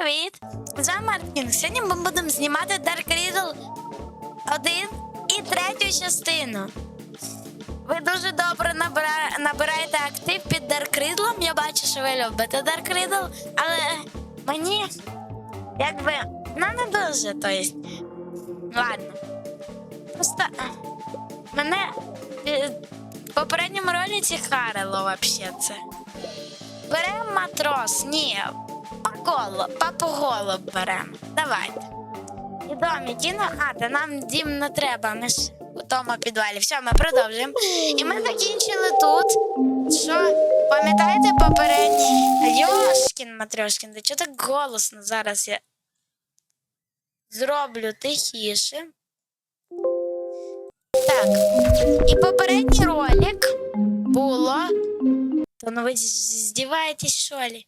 привіт! З вами Мартін. Сьогодні ми будемо знімати Dark Riddle 1 і третю частину. Ви дуже добре набира... набираєте актив під Dark Riddle. Я бачу, що ви любите Dark Riddle, але мені якби ну не дуже, то есть. Ладно. Просто е, мене в попередньому ролиці харило вообще це. Беремо матрос. Ні. Паголо, папоголоб беремо. Давайте. І дом, які на... А, та нам дім не треба, ми ж у тому підвалі. Все, ми продовжуємо. І ми закінчили тут. Що? Пам'ятаєте попередній? Йошкін Матрьошкін, да чого так голосно зараз я зроблю тихіше. Так. І попередній ролик було да ну вы издеваетесь, что ли?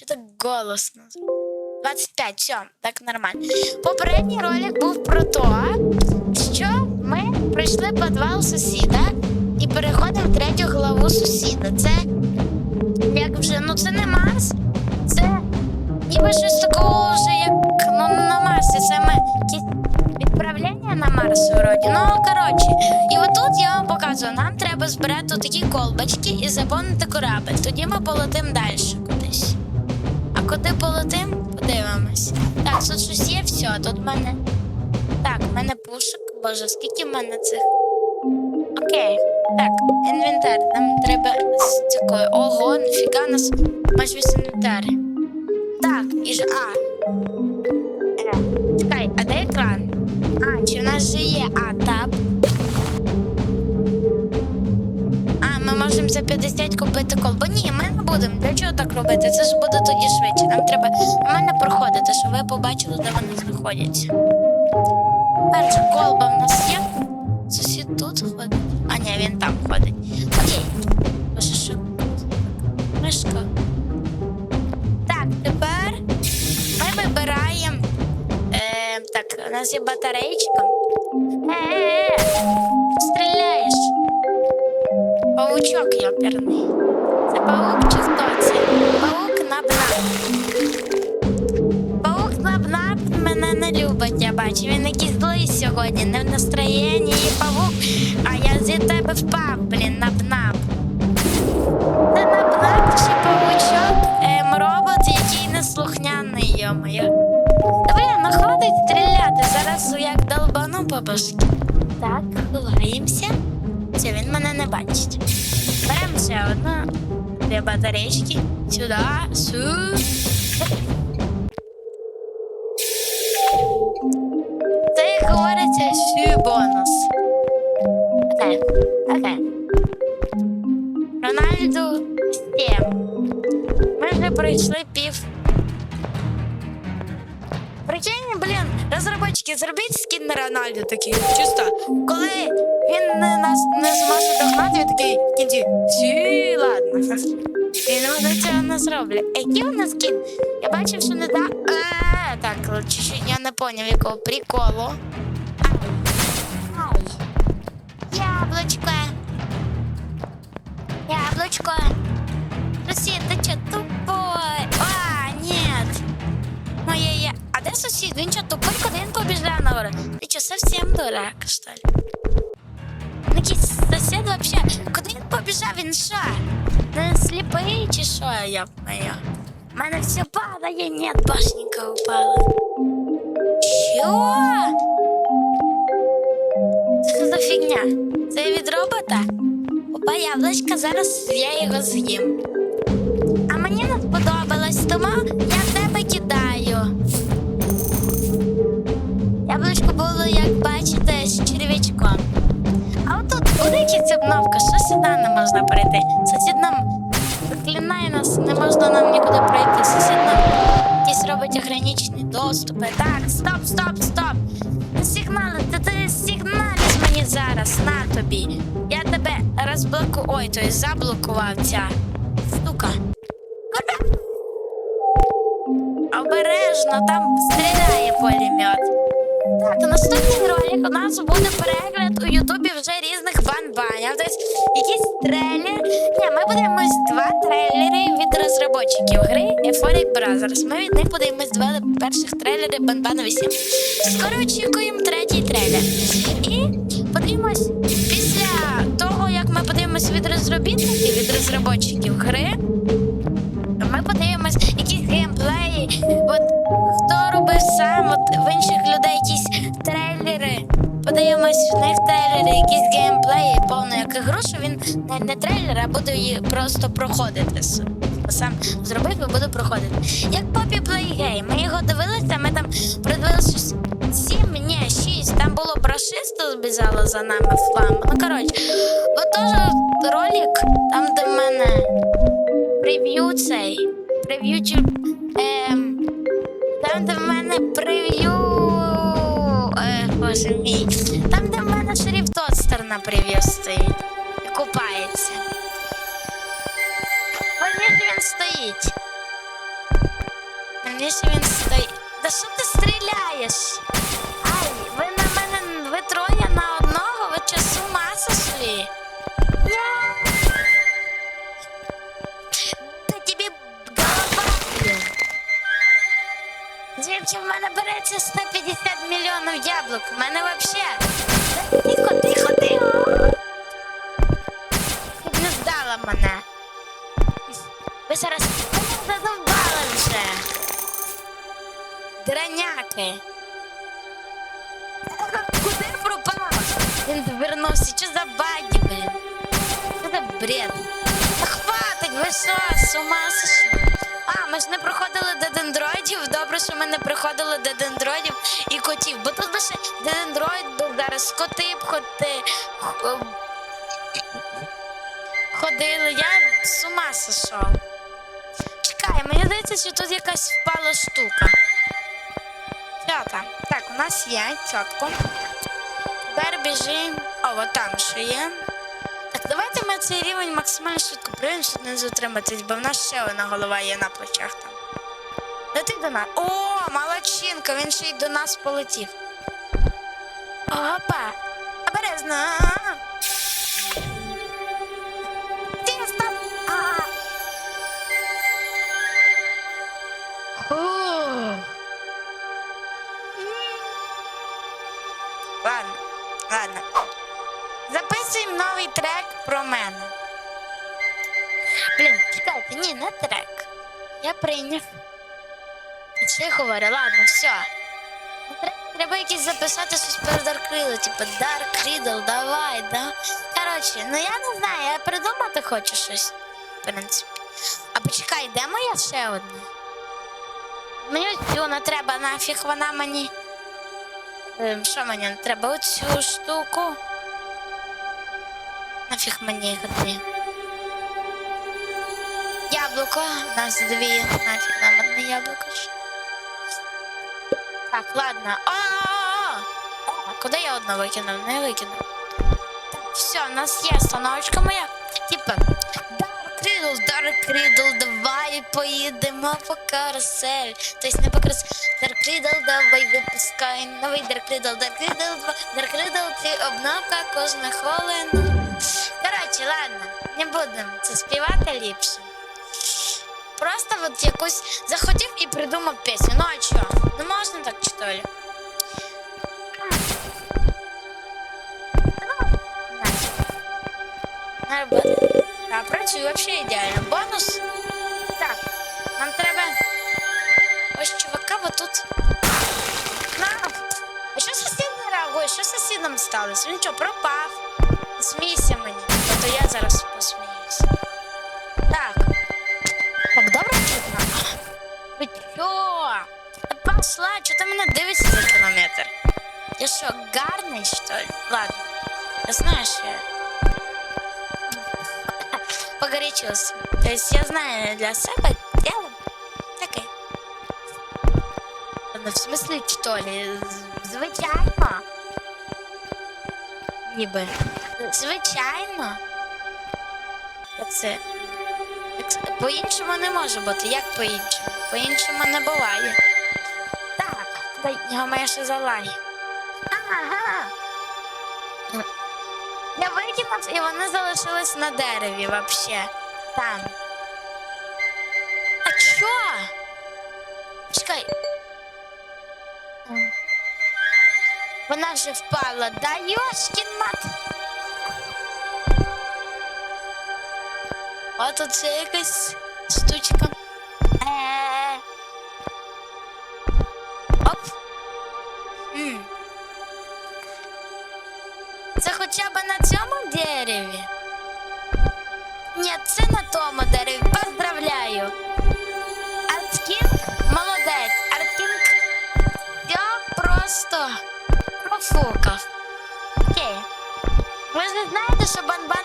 Что так голосно? 25, все, так нормально. Попередній ролик був про те, що ми пройшли підвал сусіда і переходимо третю главу сусіда. Це як вже, ну це не Марс, це ніби щось такого вже як ну, на Марсі. Це ми якісь відправлення на Марс вроді. Ну, коротше, і отут я вам показую, нам треба збирати такі колбочки і заповнити корабель. Тоді ми полетимо далі кудись. Куди полетим, подивимось. Так, тут щось є, все, тут в мене. Так, в мене пушок. Боже, скільки в мене цих. Окей. Так, інвентар. Нам треба з такої. Ого, нафіга нас майже весь інвентар. Так, і ж. А. Е, чекай, а де екран? А, чи в нас же є А, таб. За 50 купити колбу. Ні, ми не будемо. Для чого так робити? Це ж буде тоді швидше. Нам треба нормально проходити, щоб ви побачили, де вони знаходяться. Перша колба в нас є. Сусід тут ходить. А, ні, він там ходить. Окей. Боже, що? Мишка. Так, тепер ми вибираємо. Е, так, у нас є батареєчка. Е-е-е! Павучок йоперний. Це паук чи хто це? Паук набнап. Паук набнап мене не любить, я бачу. Він якийсь злий сьогодні, не в настроєнні і павук. А я зі тебе впав, блін, набнап. Це набнап чи павучок, ем, робот, який неслухняний, йомою. Блін, ну хватить стріляти, зараз як долбану по башки. Все, він мене не бачить. Беремо все одно. Дві батарейки. Сюди. Сю. Не, нас не зможе догнати, такий в кінці. Сі, ладно. Він вони цього не зроблять. Який у нас скін? Я бачив, що не да. Е, так, чуть-чуть я не поняв, якого приколу. Ай. Яблочко. Яблочко. Сосед, ты чё тупой? А, нет. Моя я... А де сусід? Він що тупий, куди він побіжав на гору? Ти що, совсем дурак, що ли? Ну, Якийсь сусід вообще, куди він побіжав? Він що? Не сліпий чи що, я моя? У мене все падає, нет, башенька упала. Що? Це що за фігня? Це від робота? Опа, яблучка, зараз я його з'їм. Пройти. Сусід нам заклинає нас, не можна нам нікуди пройти. Сусід нам якісь робить ограничені доступи. Так, стоп, стоп, стоп. Сигнали, ти, ти сигналиш мені зараз, на тобі. Я тебе розблоку... Ой, то есть заблокував ця штука. Обережно, там стріляє пулемет. Так, наступний ролик у нас буде перегляд у Ютубі вже різних бан-банів. Тобто якісь трейлери. Ні, ми подивимось два трейлери від розробників гри Euphoric Brothers. Ми від них подивимось два перших трейлери Банбана 8. Скоро очікуємо третій трейлер. І подивимось після того, як ми подивимось від розробників, від розробників гри. Ми подивимось от в інших людей якісь трейлери. Подивимось в них трейлери, якісь геймплеї, повну як ігру, він не, не трейлер, а буде її просто проходити. Сам зробив і буду проходити. Як Poppy Playgame. Ми його дивилися, ми там продивилися щось 7, ні, 6. Там було про 6 збіжало за нами флам. Ну коротше, от теж ролик, там де в мене прев'ю цей. Прев'ю. Ем, там, де в мене прев'ю. Е, боже мій. Там, де в мене шрифт Тостер на прев'ю стоїть. І купається. Вольніше він стоїть. Вольніше він стоїть. Да що ти стріляєш? Звідки в мене береться 150 мільйонів яблук? В мене вообще. Тихо, тихо, тихо. Не здала мене. Ви зараз мене задовбали вже. Драняки. Куди пропав? Він вернувся. Що за баги, блін? За бред? Хватить, ви що, з ума сошли? Що ми не проходили до дендроїдів і котів. Бо тут лише дендроїд був зараз коти б ходи. Ходили, я з ума сошов. Чекай, мені здається, що тут якась впала штука. Тьота. Так, у нас є тьотко. Тепер біжимо. О, там ще є. Так, давайте ми цей рівень максимально швидко приймемо, щоб не затриматись, бо в нас ще одна голова є на плечах там. Лети до нас. О, молодчинка, він ще й до нас полетів. Опа! Обережно! Тісто! Ладно, ладно. Записуємо новий трек про мене. Блін, чекайте, ні, не трек. Я прийняв. Що я? Ладно, все. Треба якісь записати щось про Dark Riddle, типу Dark Riddle, давай, да. Коротше, ну я не знаю, я придумати хочу щось, в принципі. А почекай, де моя ще одна? Мені ось цю не треба, нафіг вона мені. Ем, Що мені не треба? Оцю штуку. Нафіг мені їх. Яблуко. У нас дві. Нафіг нам одне яблуко. ще. Так, ладно. О, А куди я одну викинув? Не викинув. Так, все, у нас є остановочка моя. Типа, Dark Riddle, Dark Riddle, давай поїдемо по карусель. Тобто не по карусель. Dark Riddle, давай випускай новий Dark Riddle, Dark Riddle 2, Dark Riddle 3, обновка кожна хвилина. Коротше, ладно, не будемо це співати ліпше. Просто от якусь захотів і придумав пісню. Ну а чого? Ну можна так що ли? Буде. Так, працює взагалі ідеально. Бонус. Так, нам треба. Ось чувака вот тут. На. А що сусід не реагує? Що сусідом сталося? Він що, пропав? Смійся мені, а то я зараз посміюся. Ви чо? Та пошла, чого ти мене дивишся за кілометр? Я що, гарний, що ли? Ладно. Я знаю, що я погорячился. То есть я знаю для себя дело таке. Ну, в смысле, что ли? З- Звичайно. Ніби. Звичайно. Як це? По-іншому не може бути. Як по-іншому? По-іншому не буває. Так, дай його моя ще залаги. Ага. Я викинув, і вони залишились на дереві вообще. Там. А чо? Чекай. Вона вже впала. Да йошкін мат. А тут це якась штучка. Оп. Це хоча б на цьому дереві? Ні, це на тому дереві. Поздравляю. Арткінг молодець. Арткінг все просто профукав. Окей. Ви ж знаєте, що Банбан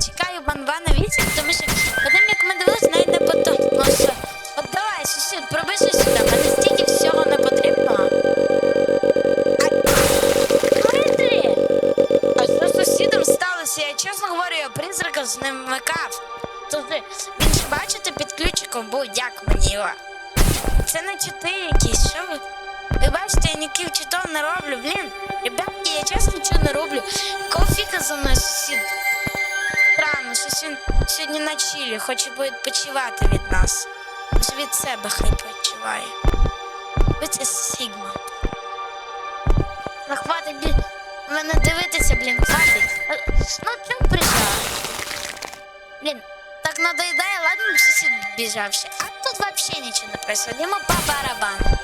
чекаю Банбана 8, тому що потім, як ми дивились, навіть не подумалося. От давай, сусід, пробежи сюди, мене стільки всього не потрібно. Дмитрі! А що з сусідом сталося? Я чесно говорю, я призрака з ним вмикав. Тобто, він ж бачите, під ключиком був, як мені його. Це не чити якісь, що ви? Ви бачите, я ніяких читов не роблю. Блін, ребятки, я чесно нічого не роблю. Якого фіка за мною сусід? Странно, сьогодні на чилі, хоче відпочивати від нас. Від себе хай почуває. Ви це Сігма. Ну хватить, блін, мене дивитися, блін, хватить. Ну, чому прийшла? Блін, так надоедає, ладно, б сусід біжав ще. А тут вообще нічого не происходит. Йому по барабану.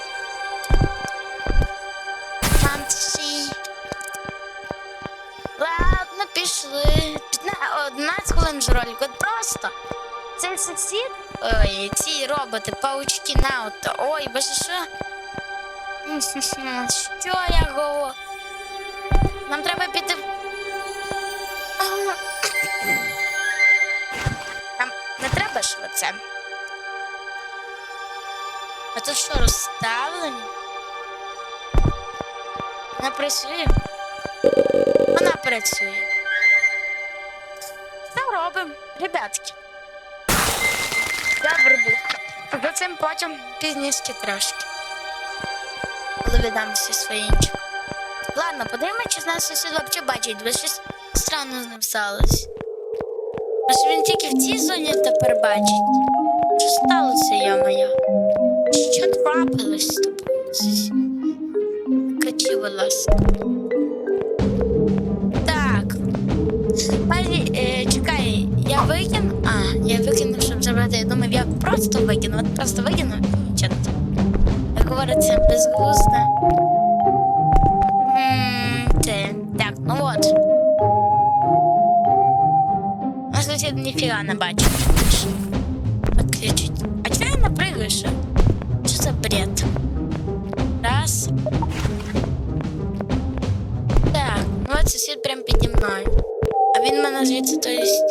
Ладно, пішли. 15 11 хвилин вже ролик. От просто. Цей сусід, ой, ці роботи, паучки науто. Ой, боже, що? Що я говорю? Нам треба піти. Нам не треба ж оце. А тут що, розставлені? Вона працює? Вона працює. Ребятки? Добре був. За цим потім пізніше трошки. Коли віддам всі свої. Ладно, подивимось, чи з нас сусід взагалі бачить, бо щось странно з ним сталося. Може він тільки в цій зоні тепер бачить. Що сталося, я моя? Що трапилось з тобою? Кричи, будь ласка. Так. Просто викину. От просто викину. Чого тут? Як говориться, безглузда. М, Це. Так, ну от. А сусід ніфіга не бачить. Отключить. А чого я не прыгаю, що? Що за бред? Раз. Так, ну от сусід прям піді мною. А він мене звідси, то есть.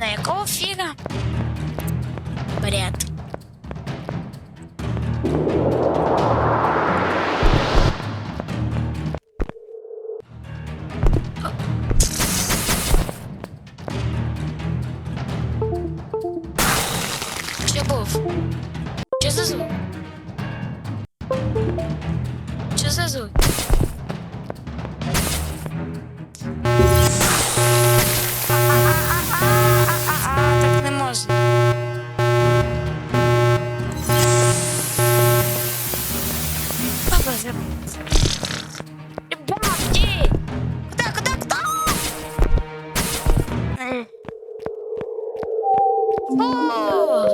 Мене. Якого фіга? Бред.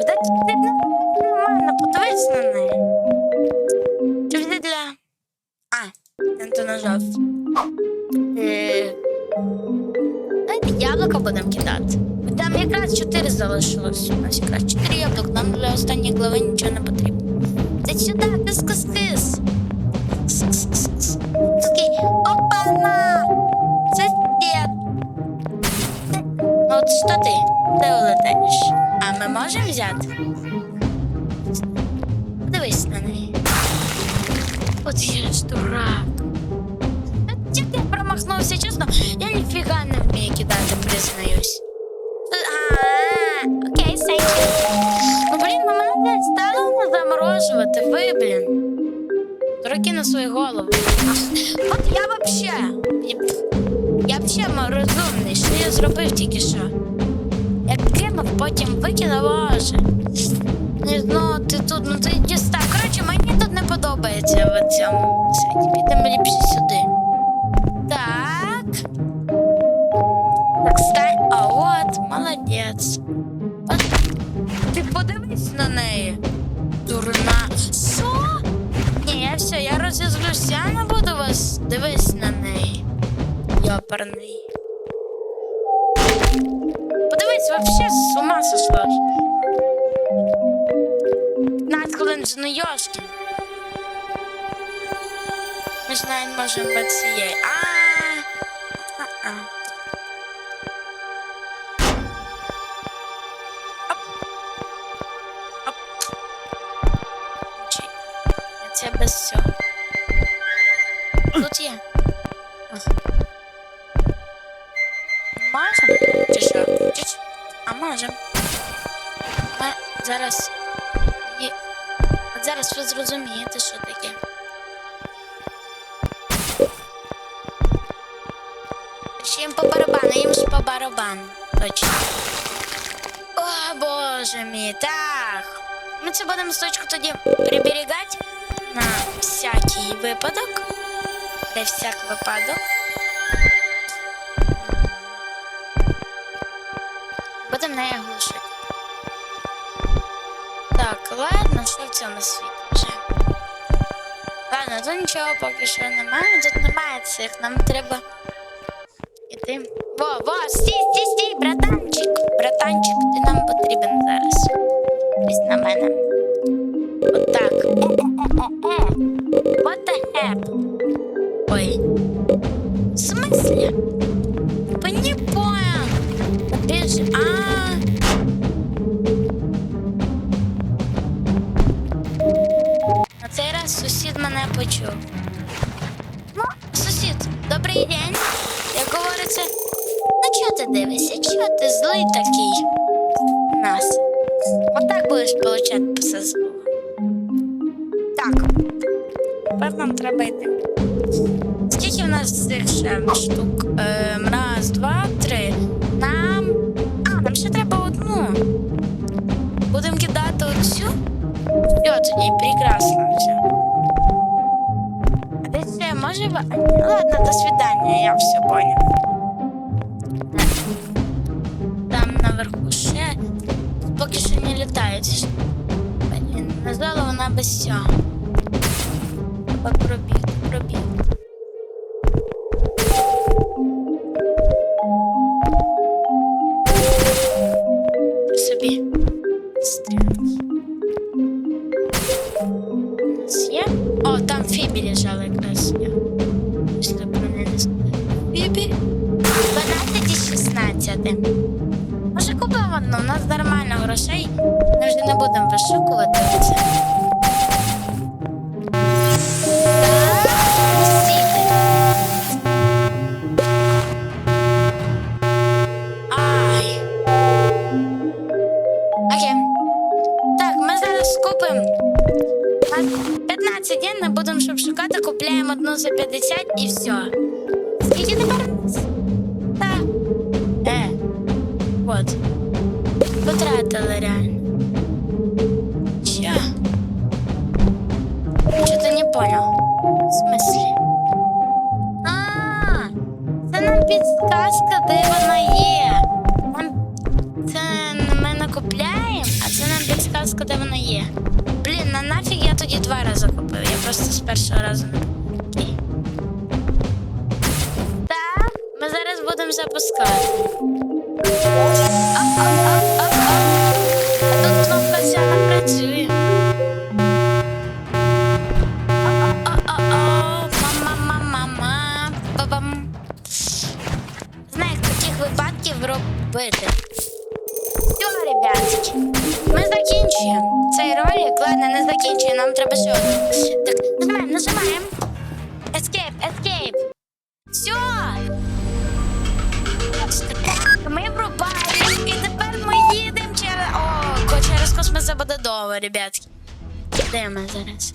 Да ти нормально, подивись на неї. Вже для... А, я то нажав. Е, Давайте яблука будемо кидати. Там якраз 4 залишилось. У нас якраз 4 яблук, нам для останньої глави нічого не потрібно. Ти сюди. Кис-кис-кис. Такий, опа-на! Це дід. Ну от що ти? Де улетаєш? Можемо взяти? Подивись на неї. От я ж дурак. Як я промахнувся, чесно, я ніфіга не вмію кидати, признаюсь. Окей, thank. Ну, блін, ну мене стало не заморожувати, ви, блін. Дураки на свою голову. От я вообще. Я вообще розумний, що я зробив тільки що. Потім викинув, боже. Ні, Ну, ти тут, ну ти дістав. Коротше, мені тут не подобається в цьому. Підемо ліпше сюди. Так. Так, стань. А от, молодець. От, Ти подивись на неї. Дурна. Що? Ні, я все, я розізлюся, не буду вас дивись на неї. Йоперний. Подивись, вообще з ума сошла. 15 хвилин ну йошкін. Ми ж навіть можемо без цієї. А. А-а. Оп. Оп. Чи- Це без цього. Зараз. От зараз ви зрозумієте, що таке. Чи їм по барабану, їм ж по барабану. Точно. О, боже мій, так. Ми це будемо точку тоді приберігати на всякий випадок. Для всяк випадок. Будемо неї ладно, що в цьому світі вже. Ладно, тут нічого поки що немає, тут немає цих, нам треба іти. Во, во, стій, стій, стій, братанчик, братанчик, ти нам потрібен зараз. Ось на мене. Отак. What the heck? Ой. В смысле? Понял. Опять же, мене почув. Ну, сусід, добрий день. Як говориться, ну чого ти дивишся? Чого ти злий такий? Нас. Отак будеш получати пса злого. Так. Тепер нам треба йти. Скільки в нас цих ще штук? Ем, раз, два, три. Нам. А, нам ще треба одну. Будемо кидати оцю. Все, тоді прекрасно може. в- а, ні, Ладно, до свидання, я все понял. Там наверху ще. Поки що не літають. Блін, назвала вона без цього. Треба Може купимо одну, у нас нормально грошей. Ми вже не будемо вишукувати це. Так, сіти. Ай. Окей. Так, ми зараз купимо. На 15 днів ми будемо щоб шукати, купляємо одну за 50 і все. Скільки тепер? Вот. Потратила реально. Чё? Что-то не понял. В смысле? А, це нам підсказка, де вона є. Це ми накупляємо, а це нам підсказка, де вона є. Блін, на нафіг я тоді два рази купив. Я просто з першого разу не ми зараз будемо запускати. Тут не працює. Ramazanız.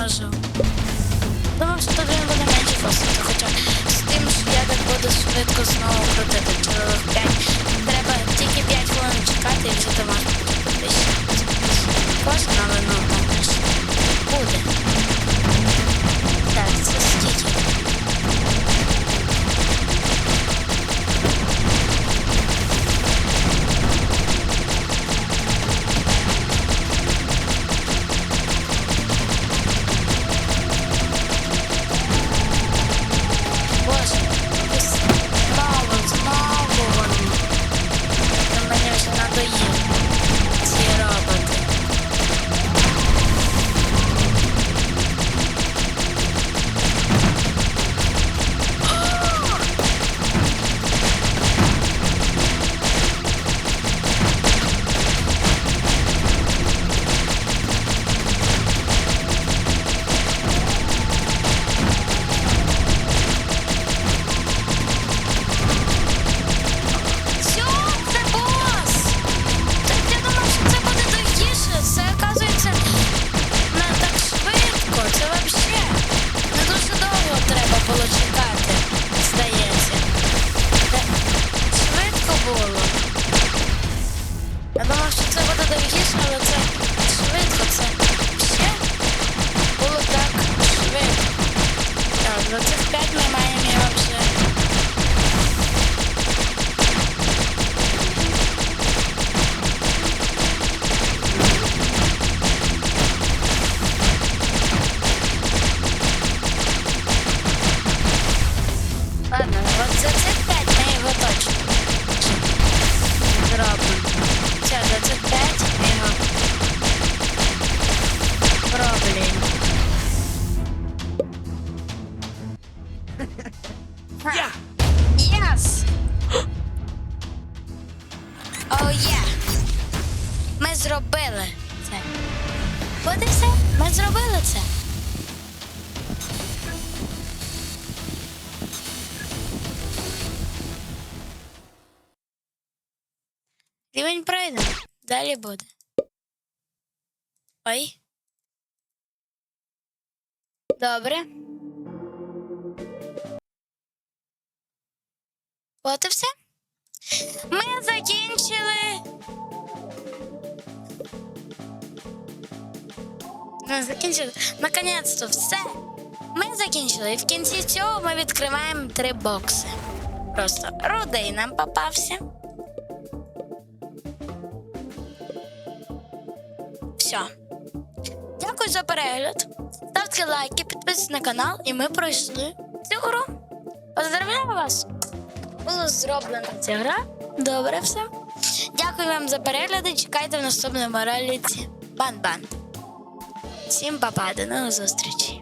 zauważył. No, wstawiłem go na mecie fosy, chociaż z tym, że ja tak wodę szybko znowu Ой. Добре. От і все. Ми закінчили. Ми закінчили. Наконець-то все. Ми закінчили. І в кінці цього ми відкриваємо три бокси. Просто рудий нам попався. Все. Дякую за перегляд. Ставте лайки, підписуйтесь на канал, і ми пройшли цю гру. Поздравляю вас! Було зроблено ця гра. Добре все. Дякую вам за перегляди. Чекайте в наступному ролиці. Бан-бан. Всім па-па, до нових зустрічей.